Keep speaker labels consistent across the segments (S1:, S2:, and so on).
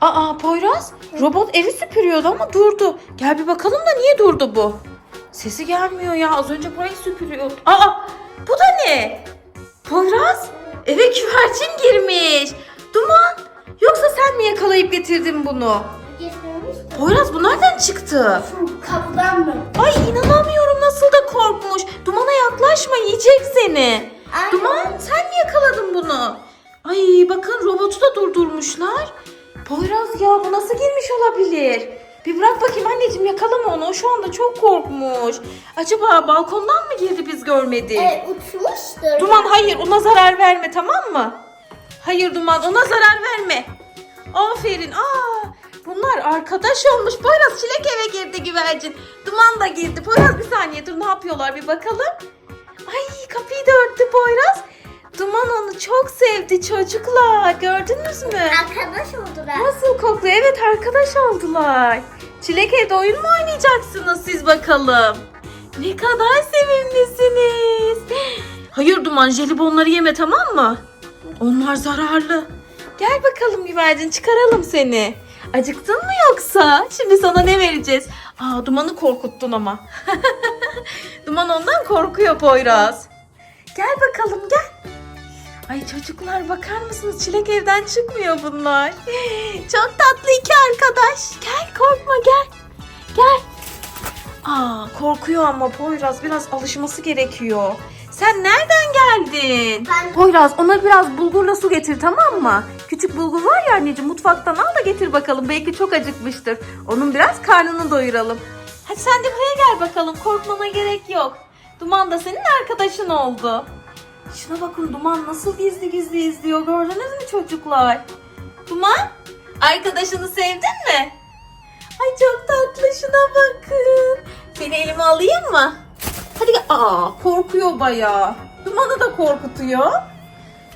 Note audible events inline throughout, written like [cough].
S1: Aa Poyraz robot evi süpürüyordu ama durdu. Gel bir bakalım da niye durdu bu? Sesi gelmiyor ya az önce burayı süpürüyordu. Aa bu da ne? Poyraz eve güvercin girmiş. Duman yoksa sen mi yakalayıp getirdin bunu? Poyraz bu nereden çıktı?
S2: Kapıdan mı?
S1: Ay inanamıyorum nasıl da korkmuş. Dumana yaklaşma yiyecek seni.
S2: Anne.
S1: Duman sen mi yakaladın bunu? Ay bakın robotu da durdurmuşlar. Poyraz ya bu nasıl girmiş olabilir? Bir bırak bakayım anneciğim yakalama onu. O şu anda çok korkmuş. Acaba balkondan mı girdi biz görmedik?
S2: Evet uçmuştur.
S1: Duman hayır ona zarar verme tamam mı? Hayır Duman ona zarar verme. Aferin. Aa, bunlar arkadaş olmuş. Poyraz çilek eve girdi güvercin. Duman da girdi. Poyraz bir saniye dur ne yapıyorlar bir bakalım. Ay kapıyı da örttü Poyraz. Duman onu çok sevdi çocuklar. Gördünüz mü?
S2: Arkadaş oldular.
S1: Nasıl kokluyor? Evet arkadaş oldular. Çilek evde oyun mu oynayacaksınız siz bakalım? Ne kadar sevimlisiniz. Hayır Duman jelibonları yeme tamam mı? Onlar zararlı. Gel bakalım güvercin çıkaralım seni. Acıktın mı yoksa? Şimdi sana ne vereceğiz? Aa Duman'ı korkuttun ama. [laughs] Duman ondan korkuyor Poyraz. Gel bakalım gel. Ay çocuklar bakar mısınız? Çilek evden çıkmıyor bunlar. [gasps] Çok tatlı iki arkadaş. Gel korkma gel. Gel. Aa korkuyor ama Poyraz biraz alışması gerekiyor. Sen nereden geldin?
S2: Ben-
S1: Poyraz ona biraz bulgurla su getir tamam mı? Küçük bulgur var ya anneciğim mutfaktan al da getir bakalım. Belki çok acıkmıştır. Onun biraz karnını doyuralım. Hadi sen de buraya gel bakalım. Korkmana gerek yok. Duman da senin arkadaşın oldu. Şuna bakın Duman nasıl gizli gizli izliyor. Gördünüz mü çocuklar? Duman arkadaşını sevdin mi? Ay çok tatlı şuna bakın. Seni elime alayım mı? Hadi gel. Aa korkuyor bayağı. Duman'ı da korkutuyor.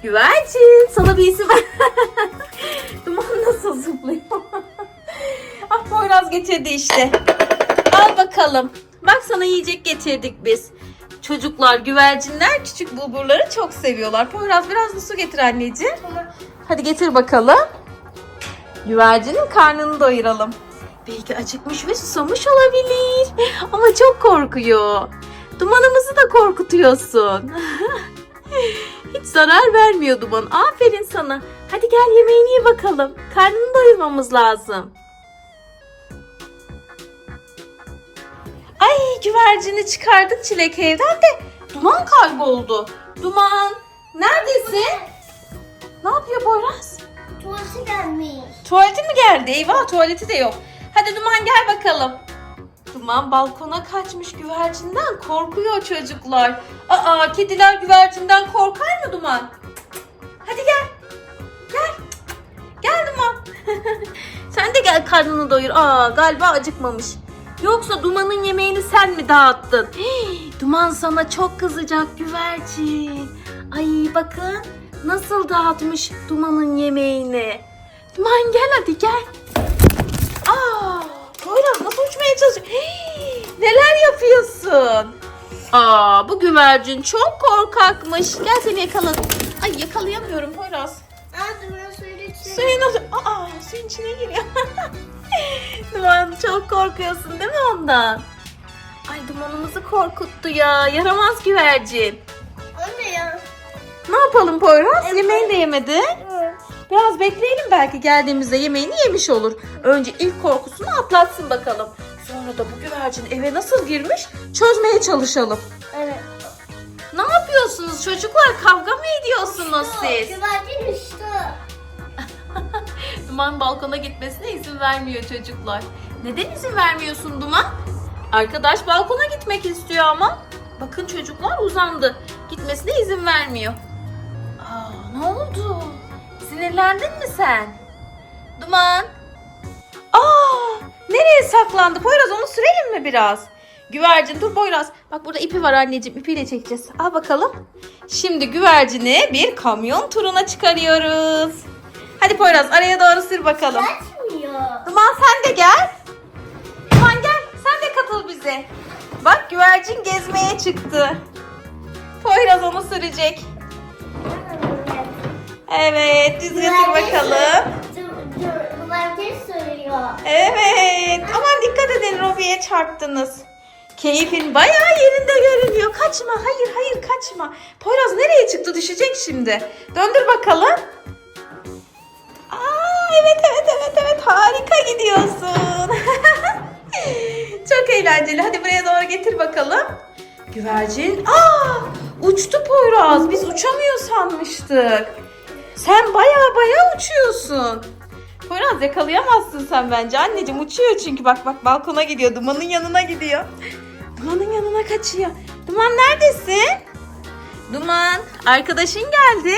S1: Güvercin sana bir isim ver. [laughs] Duman nasıl zıplıyor? [laughs] ah Poyraz getirdi işte. Al bakalım. Bak sana yiyecek getirdik biz. Çocuklar, güvercinler küçük bulgurları çok seviyorlar. Poyraz biraz da su getir anneciğim.
S2: Tamam.
S1: Hadi getir bakalım. Güvercinin karnını doyuralım. Belki acıkmış ve susamış olabilir. [laughs] Ama çok korkuyor. Dumanımızı da korkutuyorsun. [laughs] Hiç zarar vermiyor duman. Aferin sana. Hadi gel yemeğini ye bakalım. Karnını doyurmamız lazım. Ay güvercini çıkardık çilek evden de duman kayboldu. Duman neredesin? Ne yapıyor Boyraz?
S2: Tuvalete gelmiş.
S1: Tuvaleti mi geldi? Eyvah tuvaleti de yok. Hadi Duman gel bakalım. Duman balkona kaçmış güvercinden korkuyor çocuklar. Aa kediler güvercinden korkar mı Duman? Hadi gel. Gel. Gel Duman. [laughs] sen de gel karnını doyur. Aa galiba acıkmamış. Yoksa Duman'ın yemeğini sen mi dağıttın? Hii, Duman sana çok kızacak güvercin. Ay bakın nasıl dağıtmış Duman'ın yemeğini. Duman gel hadi gel. Aa, Poyraz nasıl uçmaya çalışıyor? Hii, neler yapıyorsun? Aa, bu güvercin çok korkakmış. Gel seni yakaladım. Ay yakalayamıyorum Poyraz.
S2: Aa duman suyun içine.
S1: Suyun nasıl? Aa, suyun içine giriyor. [laughs] Duman çok korkuyorsun değil mi ondan? Ay dumanımızı korkuttu ya. Yaramaz güvercin.
S2: Anne ya.
S1: Ne yapalım Poyraz?
S2: Evet.
S1: Yemeğini de yemedi. Biraz bekleyelim belki geldiğimizde yemeğini yemiş olur. Önce ilk korkusunu atlatsın bakalım. Sonra da bu güvercin eve nasıl girmiş çözmeye çalışalım.
S2: Evet.
S1: Ne yapıyorsunuz çocuklar? Kavga mı ediyorsunuz siz?
S2: Güvercin uçtu.
S1: Duman balkona gitmesine izin vermiyor çocuklar. Neden izin vermiyorsun Duman? Arkadaş balkona gitmek istiyor ama. Bakın çocuklar uzandı. Gitmesine izin vermiyor. Aa, ne oldu? Sinirlendin mi sen? Duman. Aa, nereye saklandı? Poyraz onu sürelim mi biraz? Güvercin dur Poyraz. Bak burada ipi var anneciğim. İpiyle çekeceğiz. Al bakalım. Şimdi güvercini bir kamyon turuna çıkarıyoruz. Hadi Poyraz araya doğru sür bakalım.
S2: Kaçmıyor.
S1: Duman sen de gel. Duman gel sen de katıl bize. Bak güvercin gezmeye çıktı. Poyraz onu sürecek. Evet düz götür bakalım.
S2: Domates soruyor.
S1: Evet. Aman dikkat edin Robi'ye çarptınız. Keyfin bayağı yerinde görünüyor. Kaçma. Hayır hayır kaçma. Poyraz nereye çıktı? Düşecek şimdi. Döndür bakalım. Evet evet evet evet. Harika gidiyorsun. [laughs] Çok eğlenceli. Hadi buraya doğru getir bakalım. Güvercin. Aa uçtu Poyraz. Biz uçamıyor sanmıştık. Sen bayağı bayağı uçuyorsun. Poyraz yakalayamazsın sen bence. Anneciğim uçuyor çünkü. Bak bak balkona gidiyor. Dumanın yanına gidiyor. Dumanın yanına kaçıyor. Duman neredesin? Duman arkadaşın geldi.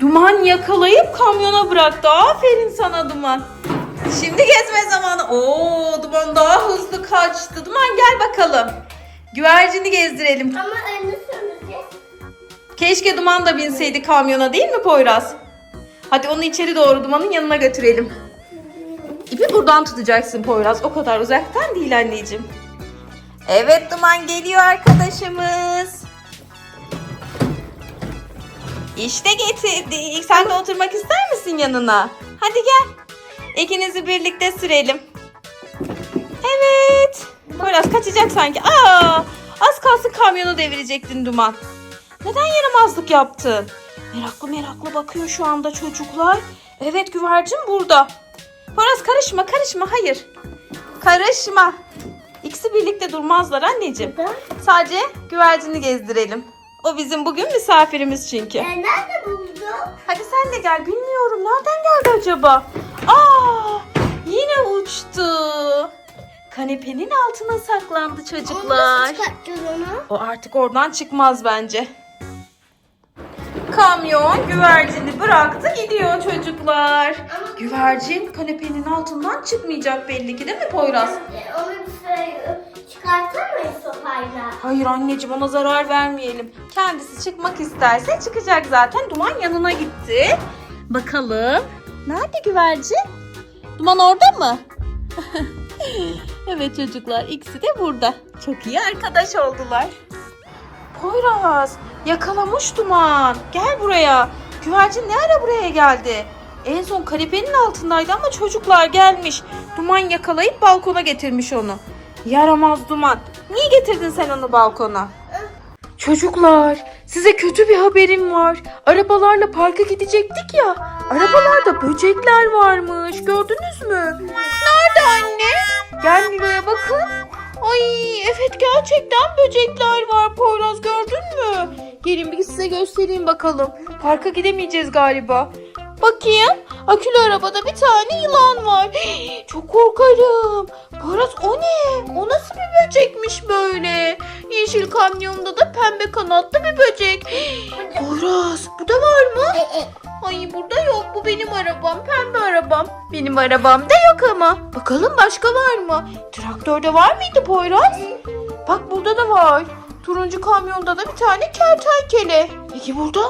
S1: Duman yakalayıp kamyona bıraktı. Aferin sana Duman. Şimdi gezme zamanı. Oo Duman daha hızlı kaçtı. Duman gel bakalım. Güvercini gezdirelim.
S2: Ama önü süreceğiz.
S1: Keşke Duman da binseydi kamyona değil mi Poyraz? Hadi onu içeri doğru Duman'ın yanına götürelim. İpi buradan tutacaksın Poyraz. O kadar uzaktan değil anneciğim. Evet Duman geliyor arkadaşımız. İşte getirdik. Sen de oturmak ister misin yanına? Hadi gel. İkinizi birlikte sürelim. Evet. Poyraz kaçacak sanki. Aa, az kalsın kamyonu devirecektin Duman. Neden yaramazlık yaptın? Meraklı meraklı bakıyor şu anda çocuklar. Evet güvercin burada. Poyraz karışma karışma hayır. Karışma. İkisi birlikte durmazlar anneciğim. Sadece güvercini gezdirelim. O bizim bugün misafirimiz çünkü.
S2: E, nerede buldun?
S1: Hadi sen de gel. Bilmiyorum nereden geldi acaba? Aa, yine uçtu. Kanepenin altına saklandı çocuklar.
S2: Nasıl çıkarttın onu?
S1: O artık oradan çıkmaz bence. Kamyon güvercini bıraktı gidiyor çocuklar. Güvercin kanepenin altından çıkmayacak belli ki değil mi Poyraz?
S2: E, Onu bir süre çıkartamayız sopayla.
S1: Hayır anneciğim ona zarar vermeyelim. Kendisi çıkmak isterse çıkacak zaten. Duman yanına gitti. Bakalım. Nerede güvercin? Duman orada mı? [laughs] evet çocuklar ikisi de burada. Çok iyi arkadaş oldular. Poyraz yakalamış Duman. Gel buraya. Güvercin ne ara buraya geldi? En son kanepenin altındaydı ama çocuklar gelmiş. Duman yakalayıp balkona getirmiş onu. Yaramaz Duman. Niye getirdin sen onu balkona? Çocuklar size kötü bir haberim var. Arabalarla parka gidecektik ya. Arabalarda böcekler varmış. Gördünüz mü? Nerede anne? Gel Nilo'ya bakın. Ay evet gerçekten böcekler var Poyraz gördün mü? Gelin bir size göstereyim bakalım. Parka gidemeyeceğiz galiba. Bakayım. Akülü arabada bir tane yılan var. [gasps] Çok korkarım. Poyraz o ne? O nasıl bir böcekmiş böyle? Yeşil kamyonda da pembe kanatlı bir böcek. [gasps] Poyraz bu da var mı?
S2: E, e,
S1: Ay burada yok. Bu benim arabam. Pembe arabam. Benim arabamda yok ama. Bakalım başka var mı? Traktörde var mıydı Poyraz? Bak burada da var. Turuncu kamyonda da bir tane kertenkele. Peki burada?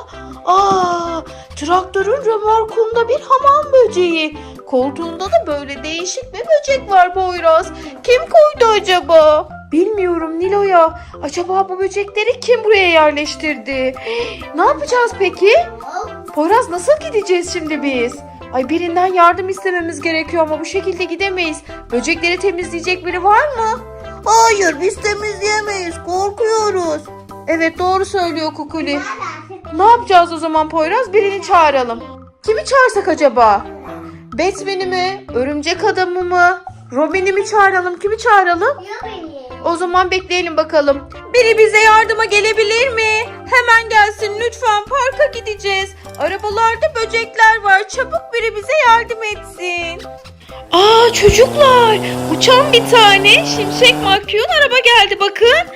S1: Aa, traktörün römorkunda bir hamam böceği. Koltuğunda da böyle değişik bir böcek var Poyraz. Kim koydu acaba? Bilmiyorum Nilo'ya. Acaba bu böcekleri kim buraya yerleştirdi? [gasps] Ne yapacağız peki? Poyraz nasıl gideceğiz şimdi biz? Ay birinden yardım istememiz gerekiyor ama bu şekilde gidemeyiz. Böcekleri temizleyecek biri var mı? Hayır biz temizleyemeyiz korkuyoruz. Evet doğru söylüyor Kukuli. Ne yapacağız o zaman Poyraz? Birini çağıralım. Kimi çağırsak acaba? Batman'i mi? Örümcek adamı mı? Robin'i mi çağıralım? Kimi çağıralım? O zaman bekleyelim bakalım. Biri bize yardıma gelebilir mi? Hemen gelsin lütfen parka gideceğiz. Arabalarda böcekler var. Çabuk biri bize yardım etsin. Aa çocuklar uçan bir tane şimşek makyon araba geldi bakın.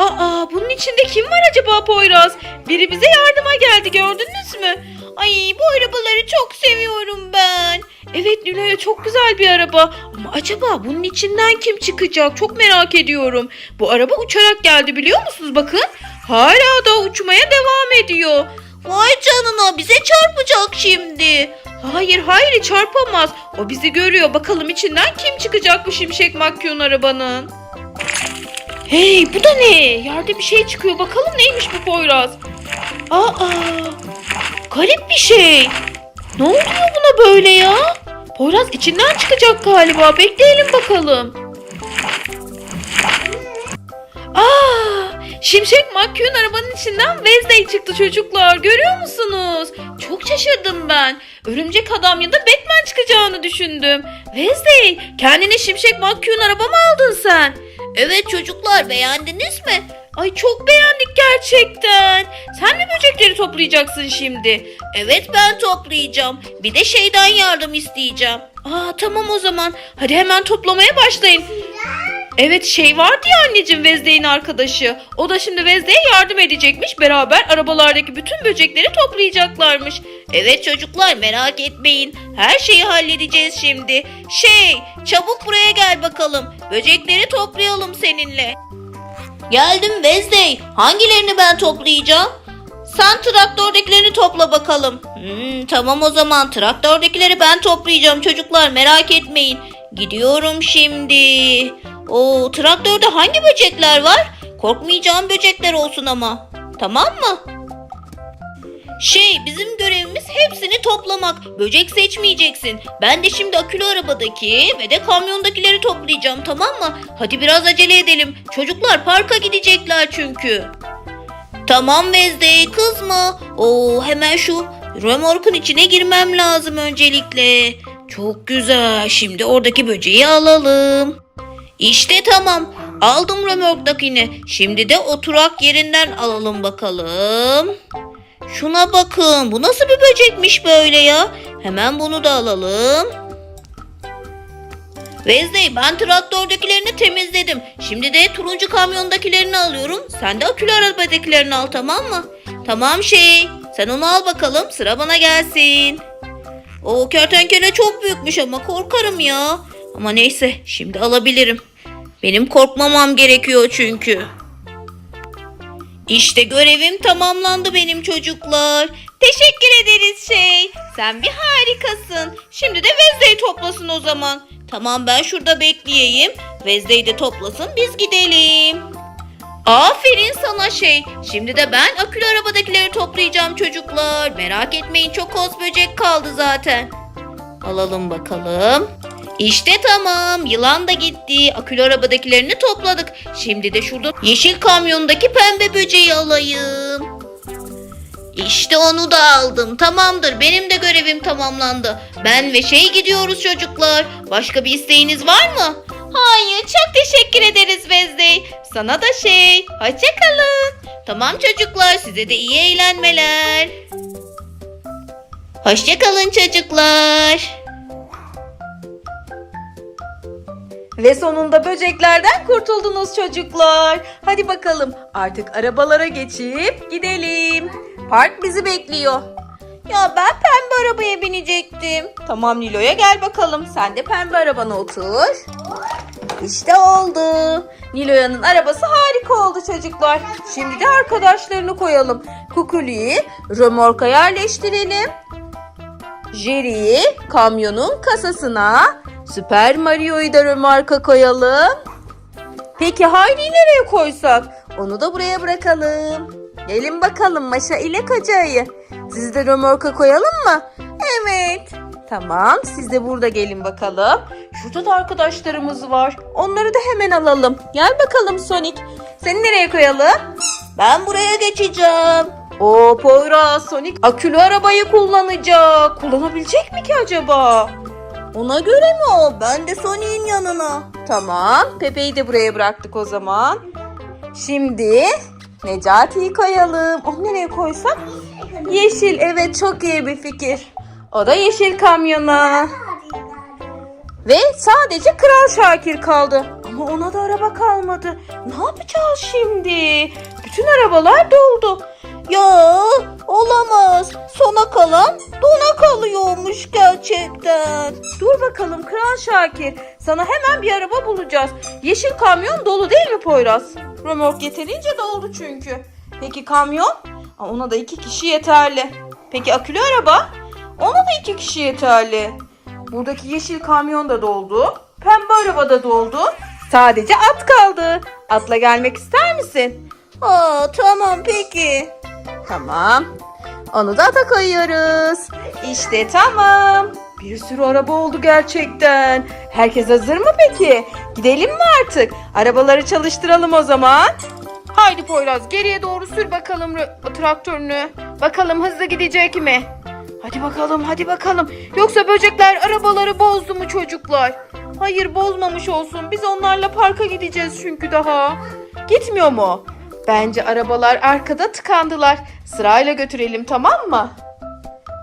S1: Aa bunun içinde kim var acaba Poyraz? Biri bize yardıma geldi gördünüz mü? Ay bu arabaları çok seviyorum ben. Evet Nilo'ya çok güzel bir araba. Ama acaba bunun içinden kim çıkacak? Çok merak ediyorum. Bu araba uçarak geldi biliyor musunuz? Bakın hala da uçmaya devam ediyor. Vay canına bize çarpacak şimdi. Hayır hayır çarpamaz. O bizi görüyor. Bakalım içinden kim çıkacak bu şimşek makyon arabanın. Hey bu da ne? Yerde bir şey çıkıyor. Bakalım neymiş bu Poyraz. Aa garip bir şey. Ne oluyor buna böyle ya? Poyraz içinden çıkacak galiba. Bekleyelim bakalım. Aa, Şimşek McQueen arabanın içinden Wednesday çıktı çocuklar. Görüyor musunuz? Çok şaşırdım ben. Örümcek adam ya da Batman çıkacağını düşündüm. Wednesday, kendine Şimşek McQueen araba mı aldın sen? Evet çocuklar, beğendiniz mi? Ay çok beğendik gerçekten. Sen mi böcekleri toplayacaksın şimdi? Evet ben toplayacağım. Bir de şeyden yardım isteyeceğim. Aa tamam o zaman. Hadi hemen toplamaya başlayın. Evet şey vardı ya anneciğim Vezde'nin arkadaşı. O da şimdi Vezde'ye yardım edecekmiş. Beraber arabalardaki bütün böcekleri toplayacaklarmış. Evet çocuklar merak etmeyin. Her şeyi halledeceğiz şimdi. Şey çabuk buraya gel bakalım. Böcekleri toplayalım seninle. Geldim Vezdey. Hangilerini ben toplayacağım? Sen traktördekilerini topla bakalım. Hmm, tamam o zaman traktördekileri ben toplayacağım çocuklar merak etmeyin. Gidiyorum şimdi. O traktörde hangi böcekler var? Korkmayacağım böcekler olsun ama. Tamam mı? Şey bizim görevimiz hepsini toplamak. Böcek seçmeyeceksin. Ben de şimdi akülü arabadaki ve de kamyondakileri toplayacağım tamam mı? Hadi biraz acele edelim. Çocuklar parka gidecekler çünkü. Tamam Vezde kızma. Oo hemen şu remorkun içine girmem lazım öncelikle. Çok güzel. Şimdi oradaki böceği alalım. İşte tamam. Aldım remorktakini. Şimdi de oturak yerinden alalım bakalım. Şuna bakın. Bu nasıl bir böcekmiş böyle ya? Hemen bunu da alalım. Vezdey ben traktördekilerini temizledim. Şimdi de turuncu kamyondakilerini alıyorum. Sen de akülü arabadakilerini al tamam mı? Tamam şey. Sen onu al bakalım sıra bana gelsin. O kertenkele çok büyükmüş ama korkarım ya. Ama neyse şimdi alabilirim. Benim korkmamam gerekiyor çünkü. İşte görevim tamamlandı benim çocuklar. Teşekkür ederiz şey. Sen bir harikasın. Şimdi de Vezde'yi toplasın o zaman. Tamam ben şurada bekleyeyim. Vezde'yi de toplasın biz gidelim. Aferin sana şey. Şimdi de ben akülü arabadakileri toplayacağım çocuklar. Merak etmeyin çok az böcek kaldı zaten. Alalım bakalım. İşte tamam. Yılan da gitti. Akülü arabadakilerini topladık. Şimdi de şurada yeşil kamyondaki pembe böceği alayım. İşte onu da aldım. Tamamdır. Benim de görevim tamamlandı. Ben ve şey gidiyoruz çocuklar. Başka bir isteğiniz var mı? Hayır. Çok teşekkür ederiz Vezdey. Sana da şey. Hoşçakalın. Tamam çocuklar. Size de iyi eğlenmeler. Hoşçakalın çocuklar. Ve sonunda böceklerden kurtuldunuz çocuklar. Hadi bakalım artık arabalara geçip gidelim. Park bizi bekliyor. Ya ben pembe arabaya binecektim. Tamam Nilo'ya gel bakalım. Sen de pembe arabana otur. İşte oldu. Nilo'yanın arabası harika oldu çocuklar. Şimdi de arkadaşlarını koyalım. Kukuli'yi römorka yerleştirelim. Jerry'i kamyonun kasasına, Süper Mario'yu da römarka koyalım. Peki Hayri'yi nereye koysak? Onu da buraya bırakalım. Gelin bakalım Maşa ile Koca'yı. Sizi de römorka koyalım mı? Evet. Tamam siz de burada gelin bakalım. Şurada da arkadaşlarımız var. Onları da hemen alalım. Gel bakalım Sonic. Seni nereye koyalım? Ben buraya geçeceğim. O Poyraz Sonic akülü arabayı kullanacak. Kullanabilecek mi ki acaba? Ona göre mi o? Ben de Sonic'in yanına. Tamam. Pepe'yi de buraya bıraktık o zaman. Şimdi Necati'yi koyalım. Onu nereye koysak? Yeşil. Evet çok iyi bir fikir. O da yeşil kamyona. Ve sadece Kral Şakir kaldı. Ama ona da araba kalmadı. Ne yapacağız şimdi? Bütün arabalar doldu. Ya olamaz. Sona kalan dona kalıyormuş gerçekten. Dur bakalım Kral Şakir. Sana hemen bir araba bulacağız. Yeşil kamyon dolu değil mi Poyraz? Römork yeterince doldu çünkü. Peki kamyon? Ona da iki kişi yeterli. Peki akülü araba? Ona da iki kişi yeterli. Buradaki yeşil kamyon da doldu. Pembe araba da doldu. Sadece at kaldı. Atla gelmek ister misin? Aa tamam peki. Tamam. Onu da ata koyuyoruz. İşte tamam. Bir sürü araba oldu gerçekten. Herkes hazır mı peki? Gidelim mi artık? Arabaları çalıştıralım o zaman. Haydi Poyraz geriye doğru sür bakalım traktörünü. Bakalım hızlı gidecek mi? Hadi bakalım hadi bakalım. Yoksa böcekler arabaları bozdu mu çocuklar? Hayır bozmamış olsun. Biz onlarla parka gideceğiz çünkü daha. Gitmiyor mu? Bence arabalar arkada tıkandılar. Sırayla götürelim tamam mı?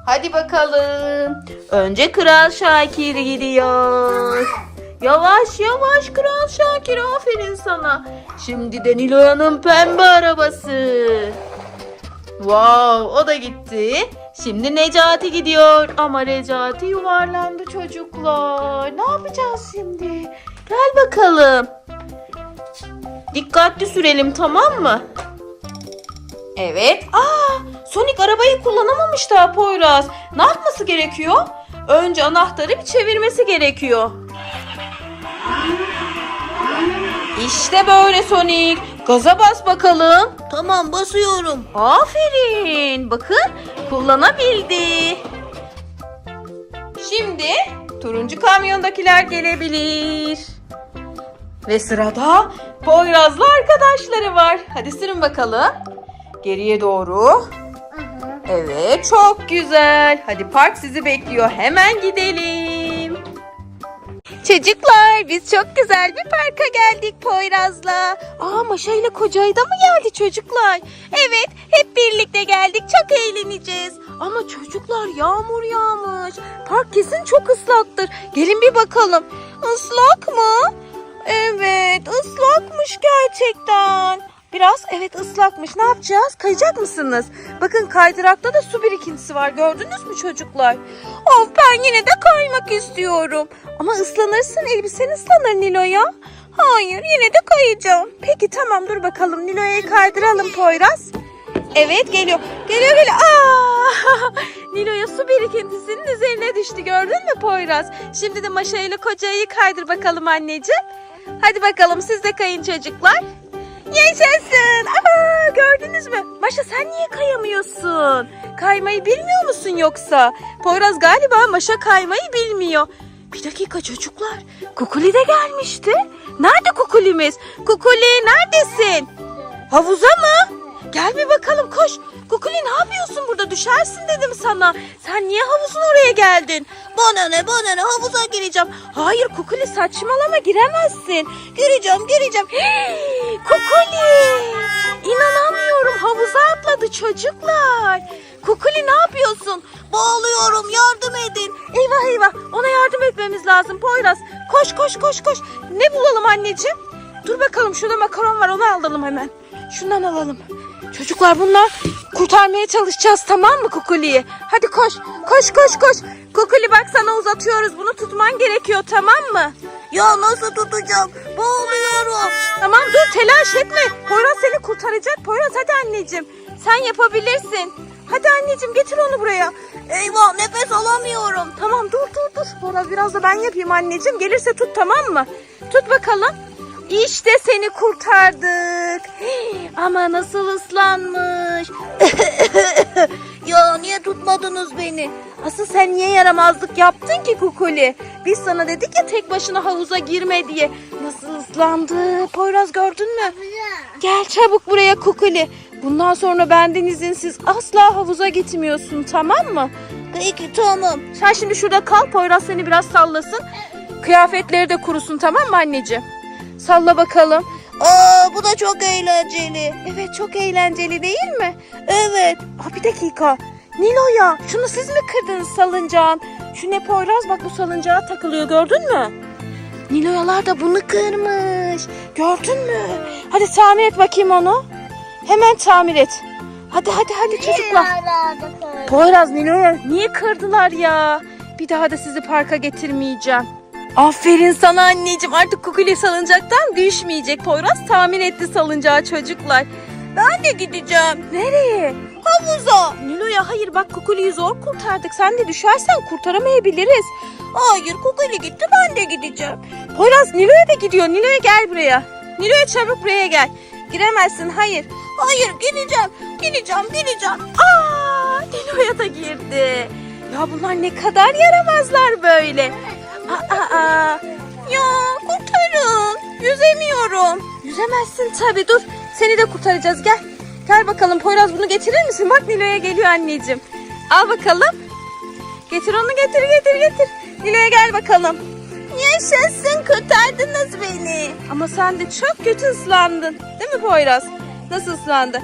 S1: Hadi bakalım. Önce Kral Şakir gidiyor. Yavaş yavaş Kral Şakir aferin sana. Şimdi de Nilo'nun pembe arabası. Wow o da gitti. Şimdi Necati gidiyor ama Necati yuvarlandı çocuklar. Ne yapacağız şimdi? Gel bakalım. Dikkatli sürelim tamam mı? Evet. Aa, Sonic arabayı kullanamamış daha Poyraz. Ne yapması gerekiyor? Önce anahtarı bir çevirmesi gerekiyor. İşte böyle Sonic. Gaza bas bakalım.
S3: Tamam basıyorum.
S1: Aferin. Bakın kullanabildi. Şimdi turuncu kamyondakiler gelebilir. Ve sırada Poyraz'la arkadaşları var. Hadi sürün bakalım. Geriye doğru. Evet çok güzel. Hadi park sizi bekliyor. Hemen gidelim. Çocuklar biz çok güzel bir parka geldik Poyraz'la. Aa Maşa ile Koca'yı da mı geldi çocuklar? Evet hep birlikte geldik çok eğleneceğiz. Ama çocuklar yağmur yağmış. Park kesin çok ıslaktır. Gelin bir bakalım. Islak mı? Evet ıslakmış gerçekten. Biraz evet ıslakmış. Ne yapacağız? Kayacak mısınız? Bakın kaydırakta da su birikintisi var. Gördünüz mü çocuklar? Of ben yine de kaymak istiyorum. Ama ıslanırsın elbisen ıslanır Nilo'ya. Hayır yine de kayacağım. Peki tamam dur bakalım Nilo'ya kaydıralım Poyraz. Evet geliyor. Geliyor geliyor. Aa! [laughs] Nilo'ya su birikintisinin üzerine düştü gördün mü Poyraz? Şimdi de Maşa ile kocayı kaydır bakalım anneciğim. Hadi bakalım siz de kayın çocuklar. Yaşasın. Aa, gördünüz mü? Maşa sen niye kayamıyorsun? Kaymayı bilmiyor musun yoksa? Poyraz galiba Maşa kaymayı bilmiyor. Bir dakika çocuklar. Kukuli de gelmişti. Nerede Kukuli'miz? Kukuli neredesin? Havuza mı? Gel bir bakalım koş. Kukuli ne yapıyorsun burada? Düşersin dedim sana. Sen niye havuzun oraya geldin? Bana ne bana ne havuza gireceğim. Hayır Kukuli saçmalama giremezsin. Gireceğim gireceğim. Kukuli. İnanamıyorum havuza atladı çocuklar. Kukuli ne yapıyorsun? Boğuluyorum yardım edin. Eyvah eyvah ona yardım etmemiz lazım Poyraz. Koş koş koş koş. Ne bulalım anneciğim? Dur bakalım şurada makaron var onu alalım hemen. Şundan alalım. Çocuklar bunlar kurtarmaya çalışacağız tamam mı Kukuli'yi? Hadi koş koş koş koş. Kukuli bak sana uzatıyoruz bunu tutman gerekiyor tamam mı?
S3: Ya nasıl tutacağım? Boğuluyorum.
S1: Tamam dur telaş etme. Poyraz seni kurtaracak. Poyraz hadi anneciğim. Sen yapabilirsin. Hadi anneciğim getir onu buraya.
S3: Eyvah nefes alamıyorum.
S1: Tamam dur dur dur. Poyraz biraz da ben yapayım anneciğim. Gelirse tut tamam mı? Tut bakalım. İşte seni kurtardık. [gasps] Ama nasıl ıslanmış. [laughs]
S3: Ya niye tutmadınız beni?
S1: Asıl sen niye yaramazlık yaptın ki Kukuli? Biz sana dedik ya tek başına havuza girme diye. Nasıl ıslandı? Poyraz gördün mü? Gel çabuk buraya Kukuli. Bundan sonra benden izinsiz asla havuza gitmiyorsun tamam mı?
S3: Peki tamam.
S1: Sen şimdi şurada kal Poyraz seni biraz sallasın. Kıyafetleri de kurusun tamam mı anneciğim? Salla bakalım.
S3: Aa bu da çok eğlenceli.
S1: Evet çok eğlenceli değil mi?
S3: Evet.
S1: Aa, bir dakika. Nilo'ya şunu siz mi kırdınız salıncağın? Şu ne Poyraz bak bu salıncağa takılıyor gördün mü? Nilo'yalar da bunu kırmış. Gördün mü? Hadi tamir et bakayım onu. Hemen tamir et. Hadi hadi hadi çocuklar. Poyraz Nilo'ya niye kırdılar ya? Bir daha da sizi parka getirmeyeceğim. Aferin sana anneciğim artık Kukuli salıncaktan düşmeyecek. Poyraz tamir etti salıncağı çocuklar. Ben de gideceğim. Nereye? Havuza. Nilo'ya hayır bak Kukuli'yi zor kurtardık. Sen de düşersen kurtaramayabiliriz.
S3: Hayır Kukuli gitti ben de gideceğim.
S1: Poyraz Nilo'ya da gidiyor. Nilo'ya gel buraya. Nilo'ya çabuk buraya gel. Giremezsin hayır.
S3: Hayır gideceğim. Gideceğim gideceğim.
S1: Aa, Nilo'ya da girdi. Ya bunlar ne kadar yaramazlar böyle. Aa, aa. Ya kurtarın. Yüzemiyorum. Yüzemezsin tabii dur. Seni de kurtaracağız gel. Gel bakalım Poyraz bunu getirir misin? Bak Nilo'ya geliyor anneciğim. Al bakalım. Getir onu getir getir getir. Nilo'ya gel bakalım. Yaşasın kurtardınız beni. Ama sen de çok kötü ıslandın. Değil mi Poyraz? Nasıl ıslandı?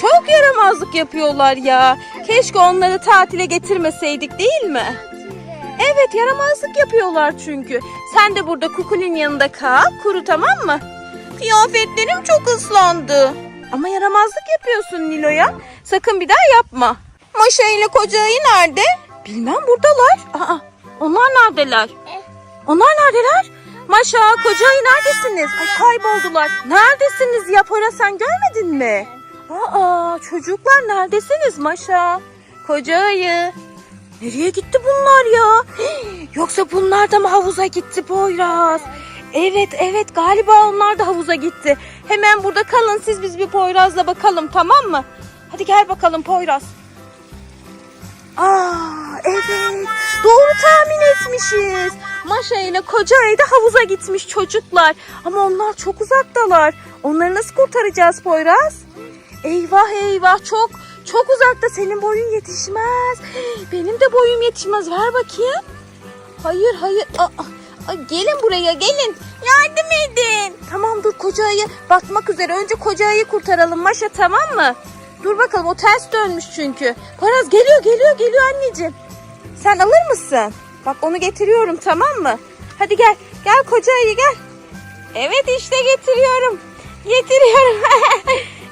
S1: Çok yaramazlık yapıyorlar ya. Keşke onları tatile getirmeseydik değil mi? Evet yaramazlık yapıyorlar çünkü. Sen de burada Kukul'ün yanında kal. Kuru tamam mı? Kıyafetlerim çok ıslandı. Ama yaramazlık yapıyorsun Nilo'ya. Sakın bir daha yapma. Maşa ile koca ayı nerede? Bilmem buradalar. Aa, onlar neredeler? Onlar neredeler? Maşa, koca ayı neredesiniz? Ay kayboldular. Neredesiniz ya Pora sen görmedin mi? Aa çocuklar neredesiniz Maşa? Koca ayı. Nereye gitti bunlar ya? [gasps] Yoksa bunlar da mı havuza gitti Poyraz? Evet evet galiba onlar da havuza gitti. Hemen burada kalın siz biz bir Poyraz'la bakalım tamam mı? Hadi gel bakalım Poyraz. Aa evet doğru tahmin etmişiz. Maşa ile koca ayı havuza gitmiş çocuklar. Ama onlar çok uzaktalar. Onları nasıl kurtaracağız Poyraz? Eyvah eyvah çok çok uzakta senin boyun yetişmez. Benim de boyum yetişmez ver bakayım. Hayır hayır. Aa, aa, gelin buraya gelin. Yardım edin. Tamam dur koca ayı bakmak üzere. Önce koca ayı kurtaralım Maşa tamam mı? Dur bakalım o ters dönmüş çünkü. Poyraz geliyor geliyor geliyor anneciğim. Sen alır mısın? Bak onu getiriyorum tamam mı? Hadi gel. Gel koca ayı gel. Evet işte getiriyorum. Getiriyorum.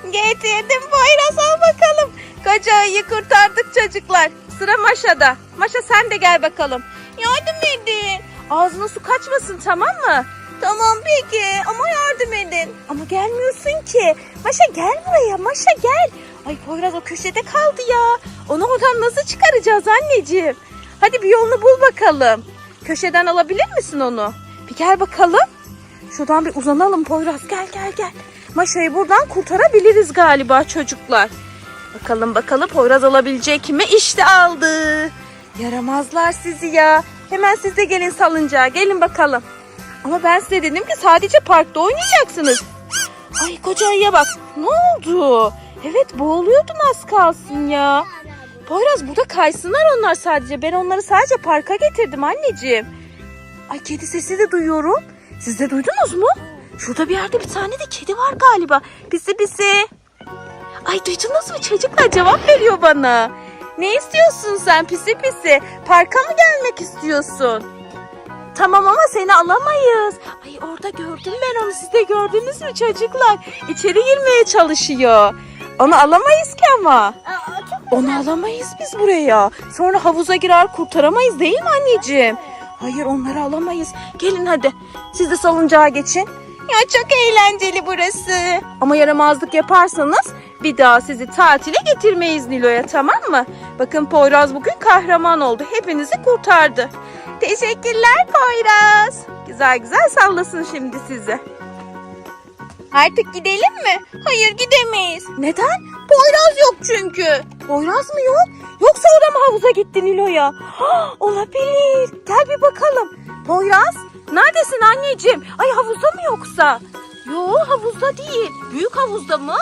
S1: [laughs] Getirdim Poyraz al bakalım. Ayıyı kurtardık çocuklar. Sıra Maşa'da. Maşa sen de gel bakalım. Yardım edin. Ağzına su kaçmasın tamam mı? Tamam peki ama yardım edin. Ama gelmiyorsun ki. Maşa gel buraya Maşa gel. Ay Poyraz o köşede kaldı ya. Onu oradan nasıl çıkaracağız anneciğim? Hadi bir yolunu bul bakalım. Köşeden alabilir misin onu? Bir gel bakalım. Şuradan bir uzanalım Poyraz. Gel gel gel. Maşa'yı buradan kurtarabiliriz galiba çocuklar. Bakalım bakalım Poyraz alabilecek mi? İşte aldı. Yaramazlar sizi ya. Hemen siz de gelin salıncağa. Gelin bakalım. Ama ben size dedim ki sadece parkta oynayacaksınız. Ay koca ayıya bak. Ne oldu? Evet boğuluyordun az kalsın ya. Poyraz burada kaysınlar onlar sadece. Ben onları sadece parka getirdim anneciğim. Ay kedi sesi de duyuyorum. Siz de duydunuz mu? Şurada bir yerde bir tane de kedi var galiba. Pisi pisi. Ay duydunuz mu çocuklar cevap veriyor bana. Ne istiyorsun sen pisi pisi? Parka mı gelmek istiyorsun? Tamam ama seni alamayız. Ay orada gördüm ben onu. Siz de gördünüz mü çocuklar? İçeri girmeye çalışıyor. Onu alamayız ki ama. Onu alamayız biz buraya. Sonra havuza girer kurtaramayız değil mi anneciğim? Hayır onları alamayız. Gelin hadi. Siz de salıncağa geçin. Ya çok eğlenceli burası. Ama yaramazlık yaparsanız bir daha sizi tatile getirmeyiz Nilo'ya tamam mı? Bakın Poyraz bugün kahraman oldu. Hepinizi kurtardı. Teşekkürler Poyraz. Güzel güzel sallasın şimdi sizi. Artık gidelim mi? Hayır gidemeyiz. Neden? Poyraz yok çünkü. Poyraz mı yok? Yoksa o da mı havuza gitti Nilo'ya? [gasps] Olabilir. Gel bir bakalım. Poyraz neredesin anneciğim? Ay havuzda mı yoksa? Yo havuzda değil. Büyük havuzda mı?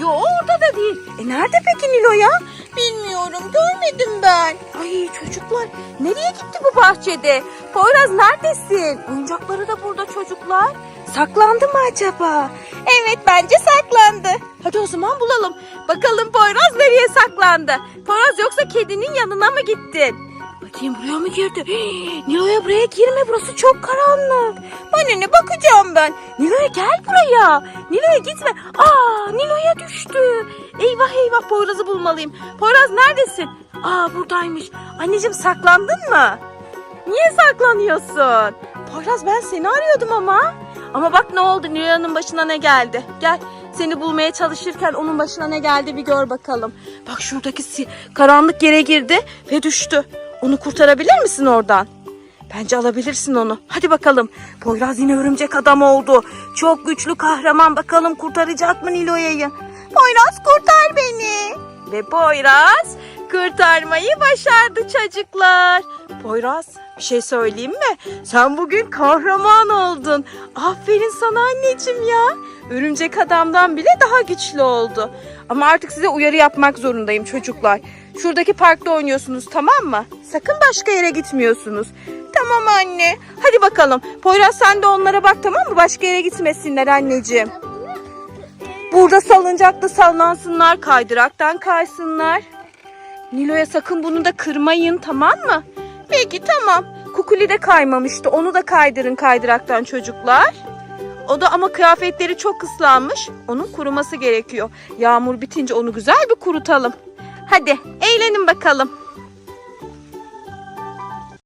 S1: Yo orada da değil. E nerede peki Nilo'ya? Bilmiyorum görmedim ben. Ay çocuklar nereye gitti bu bahçede? Poyraz neredesin? Oyuncakları da burada çocuklar. Saklandı mı acaba? Evet bence saklandı. Hadi o zaman bulalım. Bakalım Poyraz nereye saklandı? Poyraz yoksa kedinin yanına mı gittin? Bakayım buraya mı girdi? Hii, [gasps] Nilo'ya buraya girme burası çok karanlık. Bana ne bakacağım ben? Nilo'ya gel buraya. Nilo'ya gitme. Aa Nilo'ya düştü. Eyvah eyvah Poyraz'ı bulmalıyım. Poyraz neredesin? Aa buradaymış. Anneciğim saklandın mı? Niye saklanıyorsun? Poyraz ben seni arıyordum ama. Ama bak ne oldu Nilo'nun başına ne geldi. Gel seni bulmaya çalışırken onun başına ne geldi bir gör bakalım. Bak şuradaki karanlık yere girdi ve düştü. Onu kurtarabilir misin oradan? Bence alabilirsin onu. Hadi bakalım. Poyraz yine örümcek adam oldu. Çok güçlü kahraman. Bakalım kurtaracak mı Nilo'ya'yı? Poyraz kurtar beni. Ve Poyraz Kurtarmayı başardı çocuklar. Poyraz bir şey söyleyeyim mi? Sen bugün kahraman oldun. Aferin sana anneciğim ya. Örümcek adamdan bile daha güçlü oldu. Ama artık size uyarı yapmak zorundayım çocuklar. Şuradaki parkta oynuyorsunuz tamam mı? Sakın başka yere gitmiyorsunuz. Tamam anne. Hadi bakalım. Poyraz sen de onlara bak tamam mı? Başka yere gitmesinler anneciğim. Burada salıncakta sallansınlar, kaydıraktan kaysınlar. Nilo'ya sakın bunu da kırmayın tamam mı? Peki tamam. Kukuli de kaymamıştı. Onu da kaydırın kaydıraktan çocuklar. O da ama kıyafetleri çok ıslanmış. Onun kuruması gerekiyor. Yağmur bitince onu güzel bir kurutalım. Hadi eğlenin bakalım.